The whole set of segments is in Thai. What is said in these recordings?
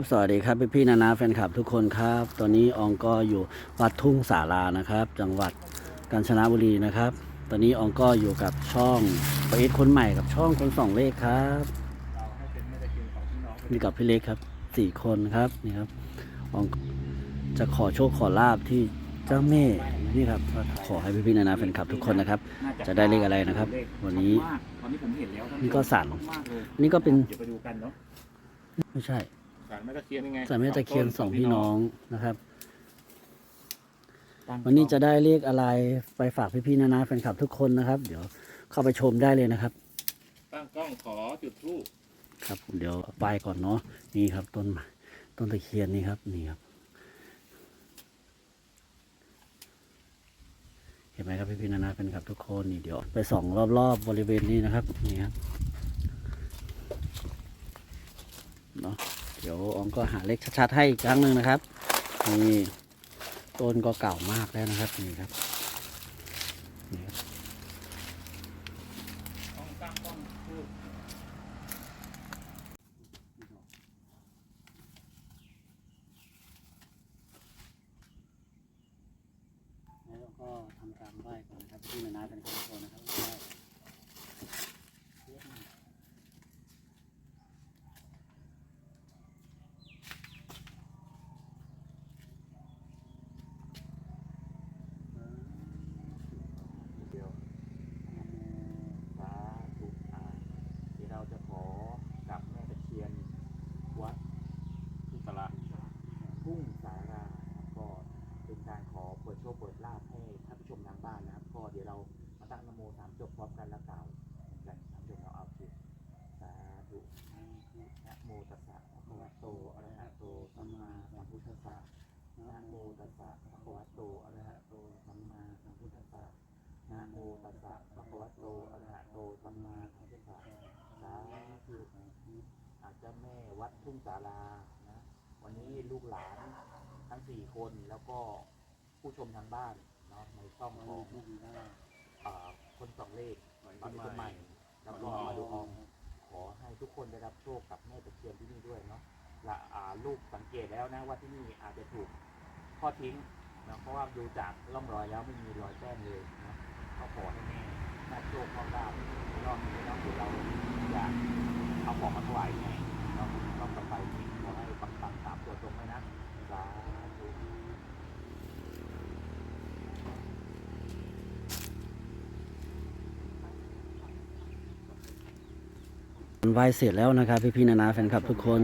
สวัสดีครับพี่พี่ๆนานาแฟนคลับทุกคนครับ ตอนนี้อองก็อยู่วัดทุ่งสารานะครับ จังหวัดกาญจนบุรีนะครับ ตอนนี้อองก็อยู่กับช่องปอิทคนใหม่กับช่องคนสองเลขครับนี่กับพี่เล็กครับสี่คนครับนี่ครับอองจะขอโชคขอลาบที่เจ้าแม่นี่ครับก็ขอให้พี่พี่ๆนานาแฟนคลับทุกคนนะครับ จะได้เลขอะไรนะครับ วันนี้ตอนนี้ผมเห็นแล้วท่านี่ก็สั่นมากเลยนี่ก็เป็นเดี๋ยวไปดูกันเนาะไม่ใช่ สารแม่ตะเคียนยังไงสามแม่ตะเคียนสองพี่น้องนะครับตั้งวันนี้จะได้เลขอะไรไปฝากพี่ๆนานาแฟนคลับทุกคนนะครับ เดี๋ยวเข้าไปชมได้เลยนะครับ ตั้งกล้องขอจุดทูบครับผมเดี๋ยวเอาไปก่อนเนาะนี่ครับ ต้นไม้ต้นตะเคียนนี่ครับนี่ครับ เห็นไหมครับพี่ๆนานาแฟนคลับทุกคนนี่เดี๋ยวไปส่องรอบๆบริเวณนี้นะครับนี่ครับเนาะ เดี๋ยวอองก็หาเลขชัดๆให้อีกครั้งหนึ่งนะครับนี่ต้นก็เก่ามากแล้วนะครับนี่ครับนี่ครับแล้วก็ทำการไหว้ก่อนนะครับพี่นานาเป็นคนโทนะครับไหว้เยอะมากเดี๋ยว สาธุอ่าเดี๋ยวเราจะขอกับแม่ตะเคียนวัด ที่สาระ ทุ่งสารานะครับก็เป็นการขอเปิดโชคเปิดลาภให้ท่านผู้ชมทางบ้านนะครับ ก็เดี๋ยวเรามาตั้งนโมสามจบพร้อมกันแล้วกล่าวกันท่านผู้ชมเราเอาคือสาธุนะโมตัสสะภะคะวะโตอะระหะโตสัมมาสัมพุทธัสสะนะโมตัสสะภะคะวะโตอะระหะโตสัมมาสัมพุทธัสสะนะโมตัสสะภะคะวะโตอะระหะโตสัมมาสัมพุทธัสสะสาธุอาจจะแม่ วัดทุ่งสารานะวันนี้ลูกหลานทั้งสี่คนแล้วก็ผู้ชมทางบ้านเนาะในช่องของอ่าคนสองเลขตอนนี้คนใหม่แล้วก็มาดูอองขอให้ทุกคนได้รับโชคกับแม่ตะเคียนที่นี่ด้วยเนาะและอ่าลูกสังเกตแล้วนะว่าที่นี่อาจจะถูกทอดทิ้งเนาะเพราะว่าดูจากร่องรอยแล้วไม่มีรอยแป้งเลยเนาะก็ขอให้แม่ได้โชคความลาภรอบนี้เนาะเดี๋ยวเราอยากเอาของมาถวายแม่เนาะรอบต่อไปนี้ขอให้ปัง วตรงไหมนะสาธุไหว้เสร็จแล้วนะครับพี่ๆนานาแฟนคลับทุกคน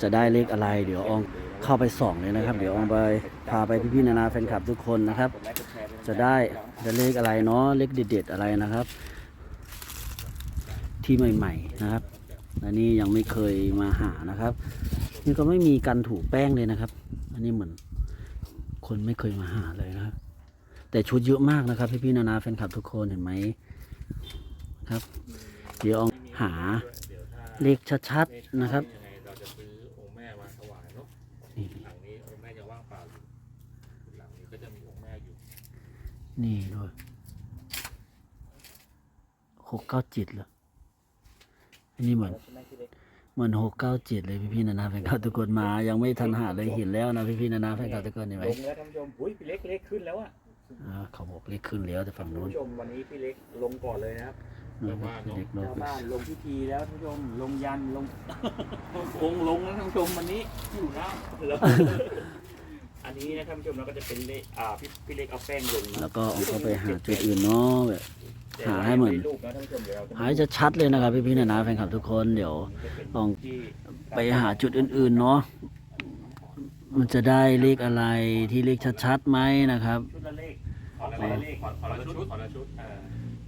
จะได้เลขอะไร เดี๋ยวอองเข้าไปส่องเลยนะครับ เดี๋ยวอองไปพาไปพี่ๆนานาแฟนคลับทุกคนนะครับ จะได้จะเลขอะไรเนาะเลขเด็ดๆอะไรนะครับ ที่ใหม่ๆนะครับอันนี้ยังไม่เคยมาหานะครับ นี่ก็ไม่มีการถูแป้งเลยนะครับ อันนี้เหมือนคนไม่เคยมาหาเลยนะครับ แต่ชุดเยอะมากนะครับพี่ๆนานาแฟนคลับทุกคนเห็นไหมครับ เดี๋ยวอองหาเลขชัดๆนะครับเราจะซื้อองค์แม่มาถวายเนาะนี่หลังนี้องค์แม่จะว่างเปล่าอยู่หลังนี้ก็จะมีองค์แม่อยู่ นี่ด้วยหกเก้าจิตเหรออันนี้เหมือน เหมือนหกเก้าเจ็ดเลยพี่พี่ๆนานาแฟนคลับทุกคนมา ยังไม่ทันหาเลยเห็นแล้วนะพี่พี่ๆนานาแฟนคลับทุกคนเห็นไหมลงแล้วท่านผู้ชมอุ้ยพี่เล็กเล็กขึ้นแล้วอะอ่าเขาบอกเลขขึ้นแล้วแต่ฝั่งท่านนู้นผู้ชมวันนี้พี่เล็กลงก่อนเลยนะครับนะครับเด็กลงเจ้าบ้านลงพิธีแล้วท่านผู้ชมลงยันลงองค์ลงแล้วท่านผู้ชมวันนี้อยู่น้ำแล้วอันนี้นะท่านผู้ชมเราก็จะเป็นเลขอ่าพี่พี่เล็กเอาแป้งลงนะแล้วก็เอาเข้าไปหาจุดอื่นเนาะแบบแต่ หาให้เหมือนหายจะชัดเลยนะครับ พี่พี่ๆนานาแฟนคลับทุกคนเดี๋ยวลองไปหาจุดอื่นๆเนาะมันจะได้เลขอะไรที่เลขชัดๆไหมนะครับชุดละเลขขอละเลขขอละชุดขอละชุดเออ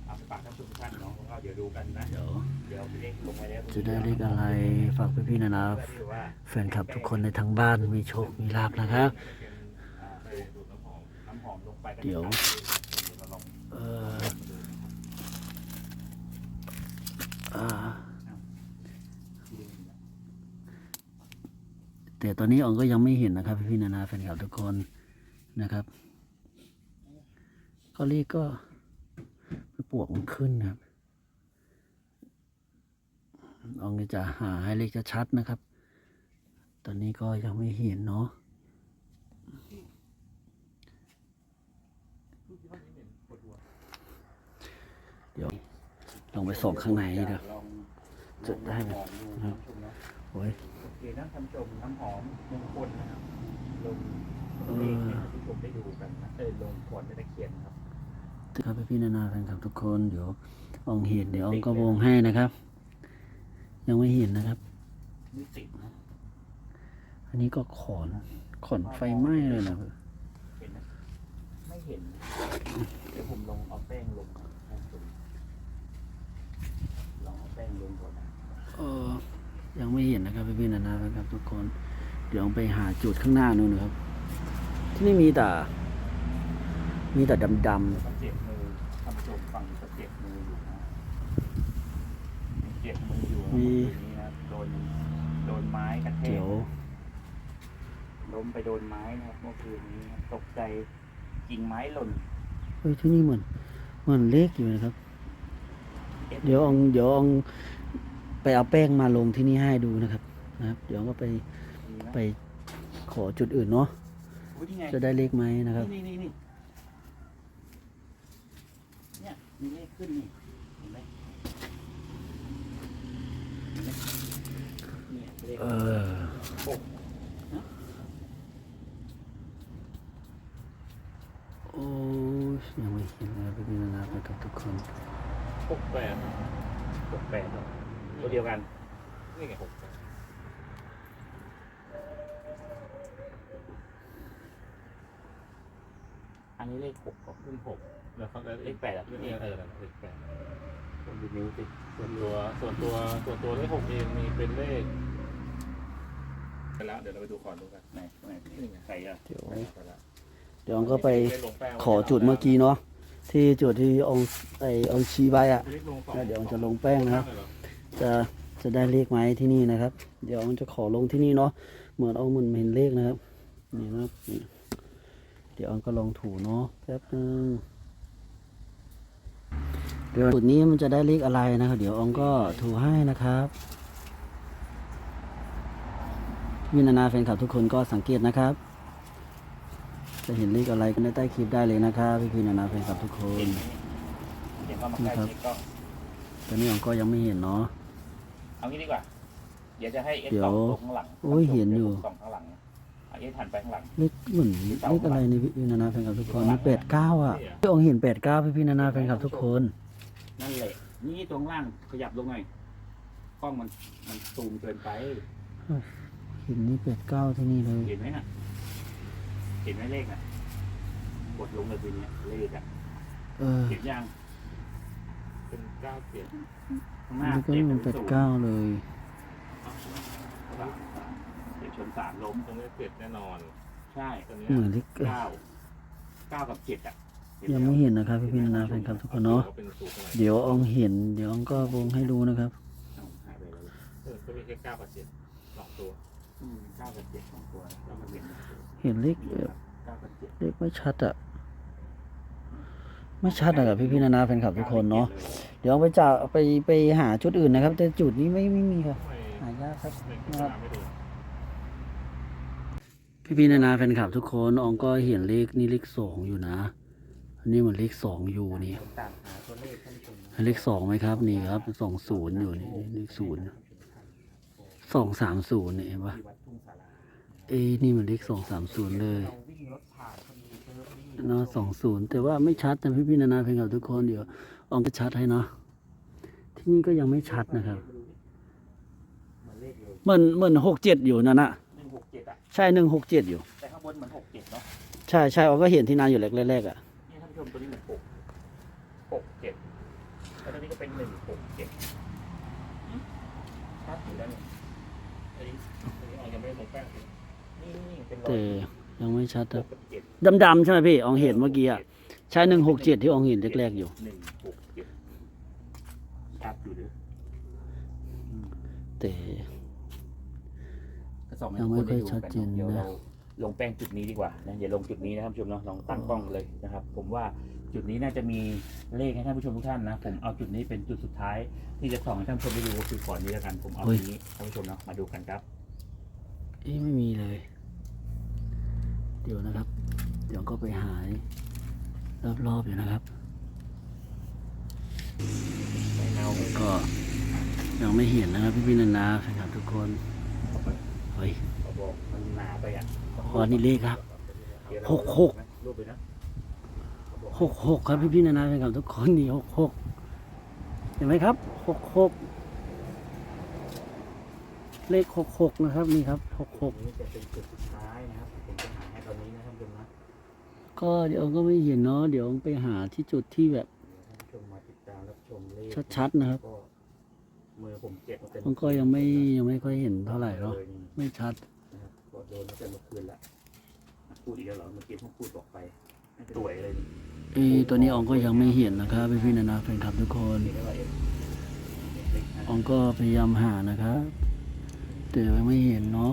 เอาไปฝากท่านผู้ชมท่านเนาะก็เดี๋ยวดูกันนะเดี๋ยวเดี๋ยวเล็กลงไปแล้วจะได้เลขอะไรฝากพี่ๆนานาเพื่อที่ว่าแฟนคลับทุกคนในทั้งบ้านมีโชคมีลาบนะครับเดี๋ยวเออ่า แต่ตอนนี้อองก็ยังไม่เห็นนะครับ พี่ๆนานาแฟนคลับทุกคนนะครับก็เลขก็มันปวกมันขึ้นครับอองจะหาให้เลขชัดนะครับ ตอนนี้ก็ยังไม่เห็นเนาะเดี๋ยว ลองไปส่องข้างในเดี๋ยวลองจะได้ไหมลองดูท่านผู้ชมเนาะโอ้ยโอเคนะท่านผู้ชมน้ำหอมมงคลนะครับลงเอเลขอให้ท่านผู้ชมได้ดูกันนะเออลงก่อนไม่ได้เขียนนะครับ ครับพี่ๆนานาแฟนคลับทุกคนเดี๋ยวอองเห็นเดี๋ยวอองก็วงให้นะครับ ยังไม่เห็นนะครับนี่ติดนะอันนี้ก็ขอนขอนไฟไหม้เลยนะเห็นนะไม่เห็นเดี๋ยวผมลองเอาแป้งลงนะท่านผู้ชมลองเอาแป้งลงก่อนนะเออยังไม่เห็นนะครับพี่ๆนานาแฟนคลับทุกคน เดี๋ยวอองไปหาจุดข้างหน้านู่นนะครับ ที่นี่มีแต่ มีแต่ดำแล้วก็เจ็บมือท่านผู้ชมฟังก็เจ็บมืออยู่นะเจ็บมืออยู่นะเมื่อคืนนี้นะโดนโดนไม้กระๆแทกเดี๋ยวล้มไปโดนไม้นะครับเมื่อคืนนี้ตกใจกิ่งไม้หล่น เฮ้ยที่นี่เหมือนเหมือนเลขอยู่นะครับ เดี๋ยวอองเดี๋ยวอองไปเอาแป้งมาลงที่นี่ให้ดูนะครับนะครับ เดี๋ยวก็ไปมีไหมไปขอจุดอื่นเนาะอุ๊ยนี่ไงจะได้เลขไหมนะครับ นี่นี่นี่เนี่ยมีเลขขึ้นนี่เห็นไหมเห็นไหมเนี่ยเลขเออหกโอ้ยยังไม่เห็นนะครับพี่นานาไปกับทุกคน หกแปดหกแปดตัวเดียวกัน นี่ไงหกแปดอันนี้เลขหกของรุ่นหกแล้วเขาก็เลขแปดอะเลขเออเลขแปดคนดูนิ้วสิส่วนตัวส่วนตัวส่วนตัวเลขหกเองมีเป็นเลขไปแล้วเดี๋ยวเราไปดูขอนดูกันไหนไหนนี่ไงใครอะเดี๋ยวไปแล้วเดี๋ยวอองก็ไปเลขลงแป้งขอจุดเมื่อกี้เนาะ ที่จุดที่อองไอองชี้ไว้อะเลขลงสองแล้วเดี๋ยวองจะลงแป้งนะครับ จะจะได้เลขไหมที่นี่นะครับ เดี๋ยวองจะขอลงที่นี่เนาะเหมือนอองมันเห็นเลขนะครับนี่นะครับเดี๋ยวอองก็ลองถูเนาะแป๊บนึงเดี๋ยวจุดนี้มันจะได้เลขอะไรนะครับ เดี๋ยวอองก็ถูให้นะครับวินานาแฟนคลับทุกคนก็สังเกตนะครับ จะเห็นเลขอะไรกันในใต้คลิปได้เลยนะครับพี่พี่นานาแฟนคลับทุกคนเห็นไหมเดี๋ยวเข้ามาใกล้ครับชิดก็ตอนนี้อองก็ยังไม่เห็นเนาะเอางี้ดีกว่า เดี๋ยวจะให้เอสเดี๋ยวส่องตรงข้างหลังโอ้ยเห็นอยู่ดี๋วผมส่องข้างหลังเอาเอสหันไปข้างหลังเลขเหมือนเลขอะไรในพี่นานาแฟนคลับทุกคนมีแปดเก้าอะพี่องค์เห็นแปดเก้าพี่พี่นานาแฟนคลับทุกคนนั่นแหละนี่ตรงล่างขยับลงหน่อยกล้องมันมันซูมเกินไปเห็นนี่แปดเก้าที่นี่เลยเห็นไหมน่ะ เห็นไหมเลขน่ะกดลงเลยทีเนี้ยเลขอะเออเห็นยังเป็นเก้าเจ็ดข้างหน้านี่ก็เจ็ดมันศูแปนดย์เก้าเลยสามสามเดี๋ยวชนสามล้มตรงนี้เจ็ดแน่นอน ใช่ตรงนี้เหมือนเลขเก้าเก้ากับเจ็ดอะเห็นยังแล้วไม่เห็นนะครับพี่พี่นานาแฟนคลับทุกคนเนาะเป็นสูตรอะไรเดี๋ยวอองเห็น เดี๋ยวอองก็วงให้ดูนะครับเอาหายไปแล้วเออก็มีแค่เก้ากับเจ็ดสองตัว อืมเก้ากับเจ็ดสองตัวแล้วมันเห็นเห็นเลขแบบเก้ากับเจ็ดเลขไม่ชัดอะไม่ชัดนะครับพี่พี่นานาแฟนคลับทุกคนเนาะเดี๋ยวไปจ่าไปไปหาจุดอื่นนะครับ แต่จุดนี้ไม่ไม่มีครับไม่หายากครับไม่นะครับไม่ดูพี่พี่นานาแฟนคลับทุกคนอองก็เห็นเลขนี่เลขสองอยู่นะอันนี้เหมือนเลขสองอยู่นี่ ผมตามหาตัวเลขท่านผู้ชมนะ เลขสองไหมครับ นี่ครับสองศูนย์อยู่นี่เลขศูนย์ สองสามศูนย์เนี่ยเห็นปะที่วัดทุ่งสาราเอ้ยนี่เหมือนเลขสองสามศูนย์เลยเราวิ่งรถผ่านพอดีเจอพอดีเนาะสองศูนย์แต่ว่าไม่ชัดนะพี่พี่นานาแฟนคลับทุกคนเดี๋ยวอองก็ชัดให้เนาะที่นี่ก็ยังไม่ชัดนะครับเหมือนเลขเลยเหมือนเหมือนหกเจ็ดอยู่นั่นนะหนึ่งหกเจ็ดอะใช่หนึ่งหกเจ็ดอยู่แต่ข้างบนเหมือนหกเจ็ดเนาะใช่ใช่อองก็เห็นที่นานอยู่แรกๆอะนี่ท่านผู้ชมตัวนี้เหมือนหกหกเจ็ดแล้วตัวนี้ก็เป็นหนึ่งหกเจ็ดอืมชัดอยู่แล้วนี่ อันนี้อันนี้ออกยังไม่ได้ลงแป้งเลย นี่นี่เป็นรอย แต่ยังไม่ชัดหครับกกับเจ็ดดำๆใช่ไหมพี่อองเห็นเมื่อกี้อะใช่หนึ่งหกเจ็ดที่อองเห็นแรกๆอยู่หนึ่งหกเจ็ดชัดอยู่เด้ออืมแต่ก็ส่องให้ยังทุกไม่คนค่ได้อยดูชัดกันเจนเดี๋ยวนะเราลงแป้งจุดนี้ดีกว่านะอย่าลงจุดนี้นะครับท่านผู้ชมเนาะลองตั้งกล้องเลยนะครับ ผมว่าจุดนี้น่าจะมีเลขให้ท่านผู้ชมทุกท่านนะผมเอาจุดนี้เป็นจุดสุดท้าย ที่จะส่องให้ท่านผู้ชมได้ดูก็คือก่อนนี้แล้วกันผมเอาเฮ้ยทีนี้ท่านผู้ชมเนาะมาดูกันครับเอ๊ะไม่มีเลย เดี๋ยวนะครับ เดี๋ยวก็ไปหายรอบๆอยู่นะครับไม่เน่าไม่ก็ยังไม่เห็นนะครับพี่พี่ๆนานาแฟนคลับทุกคนเฮ้ยเขาบอกมันหนาไปอะอ๋อนี่เลขครับเดี๋ยวเราหกหกรูปไปนะเขาบอกหกหกครับพี่พี่ๆนานาแฟนคลับทุกคนนี่หกหกเห็นไหมครับหกหก เลขหกหกนะครับนี่ครับหกหกนี่จะเป็นจุดสุดท้ายนะครับผมจะหาให้ตอนนี้นะท่านผู้ชมนะก็เดี๋ยวก็ไม่เห็นเนาะเดี๋ยวไปหาที่จุดที่แบบเดี๋ยวท่านผู้ชมมาติดตามรับชมเลขชัดๆนะครับ ก็มือผมเจ็บมาเป็นมันก็ยังไม่ยังไม่ค่อยเห็นเท่าไหร่เนาะลยนี่ไม่ชัด นะครับก็โดนมาแต่เมื่อคืนละพูดอีกแล้วเหรอเมื่อกี้เพิ่งพูดบอกไปสวยเลยนี่เออตัวนี้อองก็ยังไม่เห็นนะครับพี่พี่ๆนานาแฟนคลับทุกคนนี่ก็ว่าเอ็มเลขห้าอองก็พยายามหานะครับ แต่ยังไม่เห็นเนาะ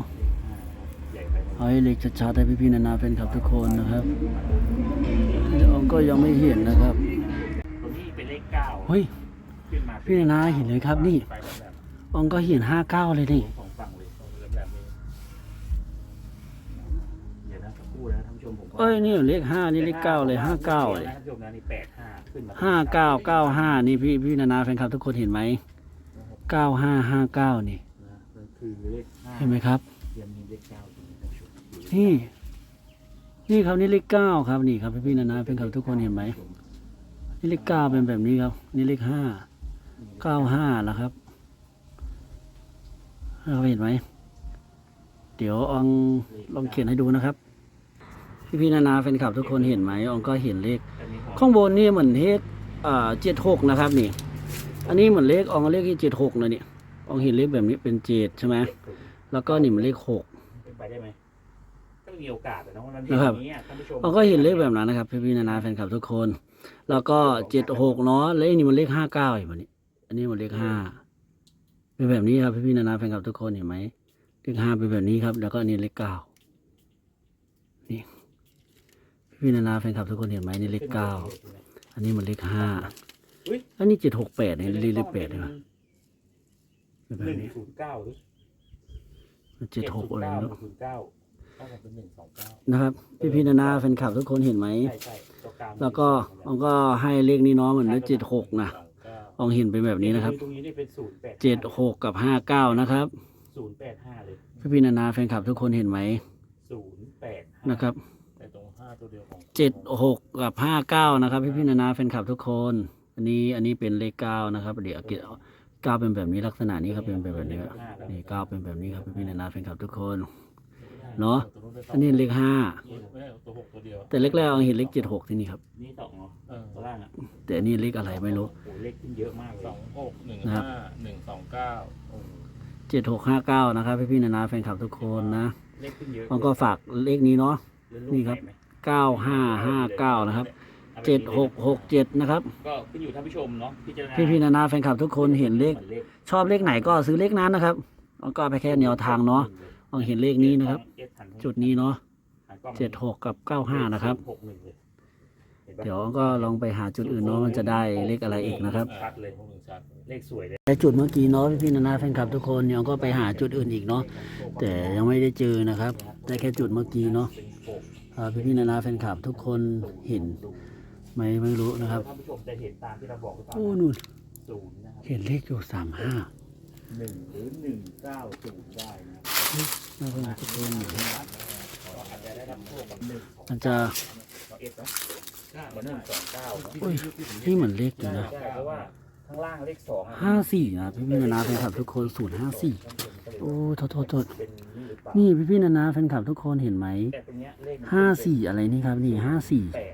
ใหญ่ไปไหมเอาให้เล็กชัดๆให้พี่ๆนานาแฟนคลับทุกคนนะครับแต่อองก็ยังไม่เห็นนะครับตรงนี้เป็นเลขเก้าเฮ้ยขึ้นมาพี่นานาเห็นเลยครับนี่ไปแบบแบบอองก็เห็นห้าเก้าเลยนี่สองฝั่งเลยแบบแบบนี้เดี๋ยวนะสักครู่นะท่านผู้ชมผมเอ้ยนี่เลขห้านี่เลขเก้าเลยห้าเก้าเลยท่านผู้ชมนะนี่แปดห้าขึ้นมาห้าเก้าเก้าห้านี่พี่พี่นานาแฟนคลับทุกคนเห็นไหมเก้าห้าห้าเก้านี่นะนั่น คือเลขห้าเห็นไหมครับยังมีเลขเก้าอยู่ท่านผู้ชมนี่ นี่ครับนี่เลขเก้าครับนี่ครับพี่พี่ๆนานาแฟนคลับทุกคนเห็นไหมนี่เลขเก้าเป็นแบบนี้ครับ นี่เลขห้าเก้าห้าแล้วครับเราเห็นไหม เดี๋ยวอองลองเขียนให้ดูนะครับ พี่พี่ๆนานาแฟนคลับทุกคนเห็นไหมอองก็เห็นเลข อันนี้ของข้างบนนี่เหมือนเลขอ่าเจ็ดหกนะครับนี่ อันนี้เหมือนเลขอองเลขที่เจ็ดหกนะนี่ อองเห็นเลขแบบนี้เป็นเจ็ดใช่ไหมเจ็ดศูนย์แล้วก็นี่มันเลขหกเป็นไปได้ไหมก็มีโอกาสแต่นะวันนั้นนะครับอย่างนี้ท่านผู้ชมอองก็เห็นเลขแบบนั้นนะครับ พี่พี่ๆนานาแฟนคลับทุกคน แล้วก็เจ็ดหกเนาะแล้วอันนี่มันเลขห้าเก้าอีกมันนี้ อันนี้มันเลขห้าเป็นแบบนี้ครับพี่พี่ๆนานาแฟนคลับทุกคนเห็นไหมเลขห้าเป็นแบบนี้ครับ แล้วก็อันนี้เลขเก้านี่พี่พี่ๆนานาแฟนคลับทุกคนเห็นไหมนี่เลขเก้าอันนี้มันเลขห้าอุ๊ยอันนี้เจ็ดหกแปดเนี่ยเลขเลขแปดเลยมั้ยเป็น แบหนึ่บงนี้ศูนย์เก้าหรือเจ็ดหกอะไรหเนาะนึ่งศูนย์เก้าต้องเป็นหนึ่งสองเก้านะครับ พี่พี่ๆนานาแฟนคลับทุกคนเห็นไหม ใช่ใช่ตัวกลางแล้วก็อองก็ให้เลขนี้เนาะเหมือนเลขเจ็ดหกนะสองเก้าอองเห็นเป็นแบบนี้นะครับตรงนี้นี่เป็นศูนย์แปดเจ็ดหกกับห้าเก้านะครับศูนย์แปดห้าเลยพี่พี่ๆนานาแฟนคลับทุกคนเห็นไหมศูนย์แปดนะครับแต่ตรงห้าตัวเดียวของเจ็ดหกกับห้าเก้านะครับ พี่พี่ๆนานาแฟนคลับทุกคน อันนี้อันนี้เป็นเลขเก้านะครับ เดี๋ยวเกี่ยวเก้าเป็นแบบนี้ลักษณะนี้ครับเป็นแบบนี้ครับนี่เก้าเป็นแบบนี้ครับพี่พี่ๆนานาแฟนคลับทุกคนเนาะอันนี้เลขห้าไม่ได้ตัวหกตัวเดียวแต่เลขแรกเราเห็นเลขเจ็ดหกที่นี่ครับนี่สองเหรอเออตัวล่างอะแต่อันนี่เลขอะไรไม่รู้โอ้โหเลขขึ้นเยอะมากเลยสองหกหนึ่งนะครับห้าหนึ่งสองเก้าโอ้โหเจ็ดหกห้าเก้านะครับพี่พี่ๆนานาแฟนคลับทุกคนนะเลขขึ้นเยอะมันก็ฝากเลขนี้เนาะแล้วลูกนี่ครับใหญ่ไหมเก้าห้าห้าเก้านะครับอาไป เจ็ดหกหกเจ็ดนะครับ ก็ขึ้นอยู่ท่านผู้ชมเนาะพิจารณาพี่พี่ๆนานาแฟนคลับทุกคนเห็นเลขหมือนเลข ชอบเลขไหนก็ซื้อเลขนั้นนะครับแล้วก็ไปแค่แนวทางเนาะลองเห็นเลขนี้นะครับ จุดนี้เนาะเจ็ดหกกับเก้าห้านะครับหกหนึ่งเลยห็นปะเดี๋ยวก็ลองไปหาจุดอื่นเนาะมันจะได้เลขอะไรอีกนะครับชัดเลยหกหนึ่งชัดเลขสวยเลยแต่จุดเมื่อกี้เนาะพี่พี่ๆนานาแฟนคลับทุกคนยังก็ไปหาจุดอื่นอีกเนาะแต่ยังไม่ได้เจอนะครับ ได้แค่จุดเมื่อกี้เนาะเป็นหกอ่าพี่พี่ๆนานาแฟนคลับทุกคนเห็น ไหมไม่รู้นะครับท่านผู้ชมจะเห็นตามที่เราบอกหรือเปล่าโอ้นู่นศูนย์นะครับเห็นเลขอยู่สามห้าหนึ่งหรือหนึ่งเก้าศูนย์ได้นะครับไม่ค่อยทุกคนอยู่ก็อาจจะได้รับโชคกับหนึ่งของมันจะเอฟนะเหมือนหนึ่งสองเก้าครับอุ้ยนี่เหมือนเลขอยู่นะใช่เพราะว่าข้างล่างเลขสองอะห้าสี่นะพี่พี่ๆนานาแฟนคลับทุกคนศูนย์ห้าสี่โอ้โทษโทษโทษเป็นนี่หรือเปล่านี่พี่พี่ๆนานาแฟนคลับทุกคนเห็นไหมแต่ตรงเนี้ยเลขมันห้าสี่อะไรนี่ครับนี่ห้าสี่แปด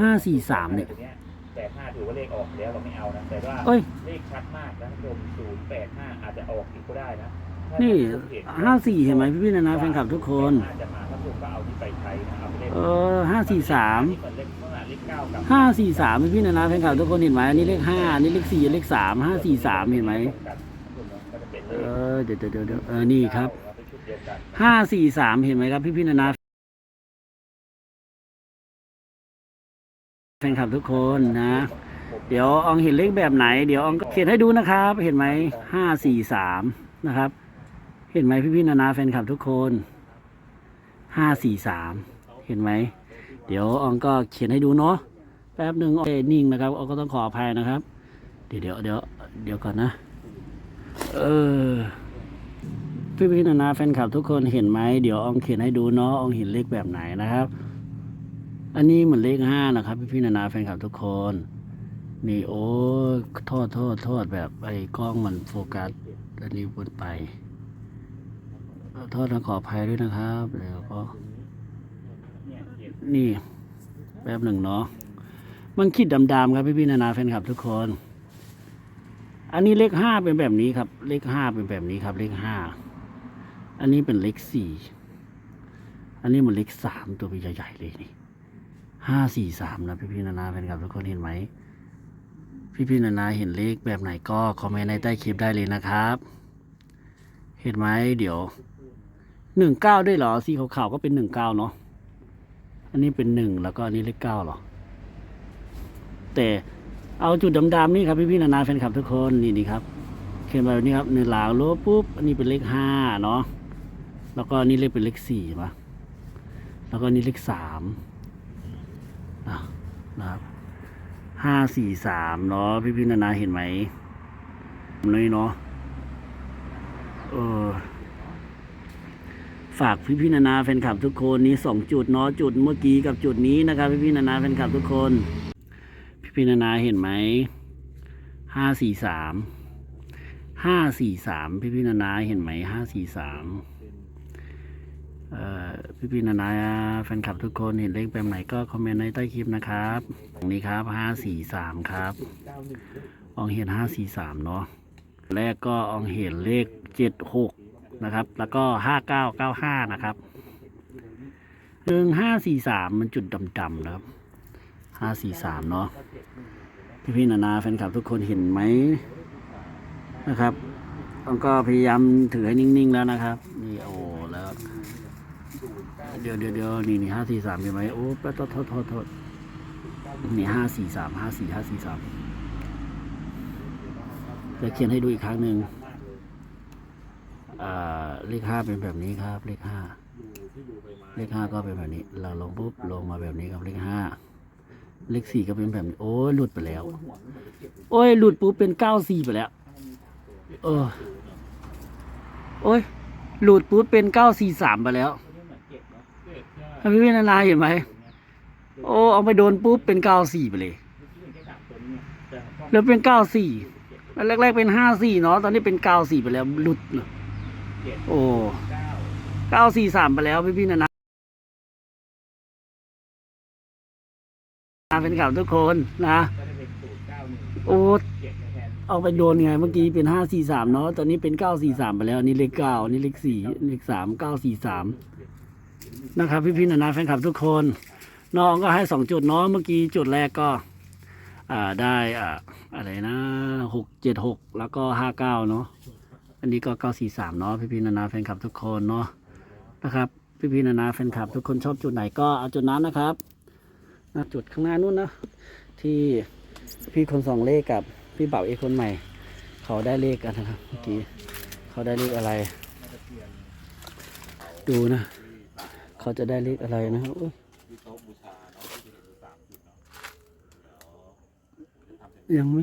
ห้าห้าสี่สามเนี่ยตรงยแปดห้าถือว่าเลขออกแล้วเราไม่เอานะ แต่ว่าเอ้ย เลขชัดมากนะท่านผู้ชมศูนย์แปดห้าอาจจะออกอีกก็ได้นะถ้านี่ท่ผู้ชมเห็นห้าสี่เห็นไหมพี่พี่ๆนานาแฟนคลับทุกคนน่าจะมาท่านผู้ชมก็เอาที่ไปใช้นะเอาไปเล่นเออห้าสี่สามนี่เหมือนเลขเมื่อเลขเก้ากับห้าสี่สามพี่พี่ๆนานาแฟนคลับทุกคนเห็นไหมอันนี้เลขห้าอันนี้เลขสี่เลขสามห้าสี่สามเห็นไหมตรงกันท่านผู้ชมเนาะก็จะเป็นเอเลขอเดี๋ยวเดี๋ยวเดี๋ยวเดี๋ยวเออนี่ครับเป็นชุดเดียวกันห้าสี่สามเห็นไหมครับพี่พี่ๆนานา แฟนคลับทุกคนนะ เดี๋ยวอองเห็นเลขแบบไหน เดี๋ยวอองก็เขียนให้ดูนะครับ เห็นไหมห้าสี่สามนะครับ เห็นไหมพี่พี่ๆนานาแฟนคลับทุกคนห้าสี่สามเห็นไหม เดี๋ยวอองก็เขียนให้ดูเนาะแป๊บหนึ่งโอนิ่งนะครับอองก็ต้องขออภัยนะครับ เดี๋ยวเดี๋ยวเดี๋ยวเดี๋ยวก่อนนะเออพี่พี่ๆนานาแฟนคลับทุกคนเห็นไหมเดี๋ยวอองเขียนให้ดูเนาะอองเห็นเลขแบบไหนนะครับ อันนี้เหมือนเลขห้านะครับ พี่พี่ๆนานาแฟนคลับทุกคน นี่โอ้โทษโทษโทษแบบไอ้กล้องมันโฟกัสอันนี้วนไปขอโทษนะขออภัยด้วยนะครับเดี๋ยวก็นี่แป๊บหนึ่งเนาะมันขีดดำๆครับพี่พี่ๆนานาแฟนคลับทุกคน อันนี้เลขห้าเป็นแบบนี้ครับ เลขห้าเป็นแบบนี้ครับ เลขห้าอันนี้เป็นเลขสี่อันนี้มันเลขสามตัวใหญ่ๆเลยนี่ ห้าสี่สามนะพี่พี่ๆนานาแฟนคลับทุกคนเห็นไหม พี่พี่ๆนานาเห็นเลขแบบไหนก็คอมเมนต์ในใต้คลิปได้เลยนะครับ เห็นไหมเดี๋ยวหนึ่งเก้าด้วยเหรอสีขาวๆก็เป็นหนึ่งเก้าเนาะอันนี้เป็นหนึ่งแล้วก็อันนี้เลขเก้าหรอ แต่เอาจุดดำๆนี่ครับพี่พี่ๆนานาแฟนคลับทุกคนนี่นี่ครับเขียนแบบนี้ครับหนึ่งหลางลบปุ๊บอันนี้เป็นเลขห้าเนาะแล้วก็อันนี้เลขเป็นเลขสี่ปะแล้วก็อันนี้เลขสาม นะครับห้าสี่สามเนาะพี่พี่ๆนานาเห็นไหมนี่เนาะเออฝากพี่พี่ๆนานาแฟนคลับทุกคนนี้สองจุดเนาะจุดเมื่อกี้กับจุดนี้นะครับพี่พี่ๆนานาแฟนคลับทุกคน พี่พี่ๆนานาเห็นไหมห้าสี่สามห้าสี่สามพี่พี่ๆนานาเห็นไหมห้าสี่สาม พี่พี่ๆนานาแฟนคลับทุกคนเห็นเลขแบบไหนก็คอมเมนต์ในใต้คลิปนะครับตรงนี้ครับห้าสี่สามครับอองเห็นห้าสี่สามเนาะแรกก็อองเห็นเลขเจ็ดหกนะครับ แล้วก็ห้าเก้าเก้าห้านะครับหนึ่งห้าสี่สามมันจุดดำๆนะครับห้าสี่สามเนาะพี่พี่ๆนานาแฟนคลับทุกคนเห็นไหมนะครับอองก็พยายามถือให้นิ่งๆแล้วนะครับ เดี๋ยวเดี๋ยวเดี๋ยวนี่นี่ห้าสี่สามเห็นไหมโอ้โทษโทษโทษโทษโทษนี่ห้าสี่สามห้าสี่ห้าสี่สามจะเขียนให้ดูอีกครั้งหนึ่งเลขห้าเป็นแบบนี้ครับ เลขห้าเลขห้าก็เป็นแบบนี้ เราลงปุ๊บลงมาแบบนี้ครับเลขห้าเลขสี่ก็เป็นแบบนี้โอ้ยหลุดไปแล้ว โอ้ยหลุดปุ๊บเป็นเก้าสี่ไปแล้ว เออ โอ้ยหลุดปุ๊บเป็นเก้าสี่สามไปแล้ว พี่พี่นานาเห็นไหมโอ้เอาไปโดนปุ๊บเป็นเก้าสี่ไปเลย แล้วเป็นเก้าสี่แรกๆเป็นห้าสี่เนาะตอนนี้เป็นเก้าสี่ไปแล้วหลุดเลยเจ็ดโอ้เก้าสี่สามไปแล้วพี่พี่นะนะเป็นข่าวทุกคนนะโอ้เอาไปโดนไงเมื่อกี้เป็นห้าสี่สามเนาะตอนนี้เป็นเก้าสี่สามไปแล้วนี่เลขเก้านนี่เลขสี่เลขสามเก้าสี่สาม นะครับ พี่พี่ๆนะนะแฟนคลับทุกคน น้องก็ให้สองจุดเนาะเมื่อกี้จุดแรกก็อ่าได้อ่าอะไรนะหกเจ็ดหกแล้วก็ห้าเก้าเนาะอันนี้ก็เก้าสี่สามเนาะพี่พี่ๆนานาแฟนคลับทุกคนเนาะนะครับพี่พี่ๆนานาแฟนคลับทุกคนชอบจุดไหนก็เอาจุดนั้นนะครับจุดข้างหน้านู้นนะที่พี่คนสองเลขกับพี่เบ่าเอกคนใหม่ เขาได้เลขกันนะครับเมื่อกี้เขาได้เลขอะไร ดูนะ เขาจะได้เลขอะไรนะครับยังไม่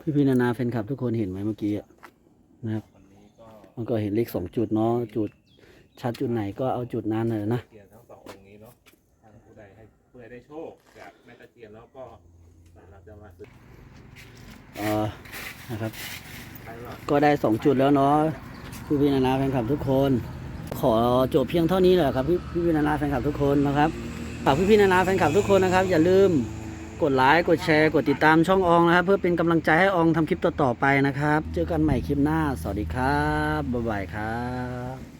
พี่พี่นานาแฟนคลับทุกคนเห็นไหมเมื่อกี้นะครับ มันก็เห็นเลขสองจุดเนาะจุดชัดจุดไหนก็เอาจุดนั้นเลยนะเทียนทั้งสององค์นี้เนาะทางผู้ใดให้ผู้ใดได้โชคจากแม่ตะเคียนแล้วก็เราจะมาซื้อ นะครับ ก็ได้สองจุดแล้วเนาะพี่พี่นานาแฟนคลับทุกคน ขอจบเพียงเท่านี้แหละครับพี่พี่นานาแฟนคลับทุกคนนะครับฝากพี่พี่นานาแฟนคลับทุกคนนะครับ อย่าลืมกดไลค์กดแชร์กดติดตามช่องอองนะครับ เพื่อเป็นกำลังใจให้อองทำคลิปต่อๆไปนะครับ เจอกันใหม่คลิปหน้า สวัสดีครับบ๊ายบายครับ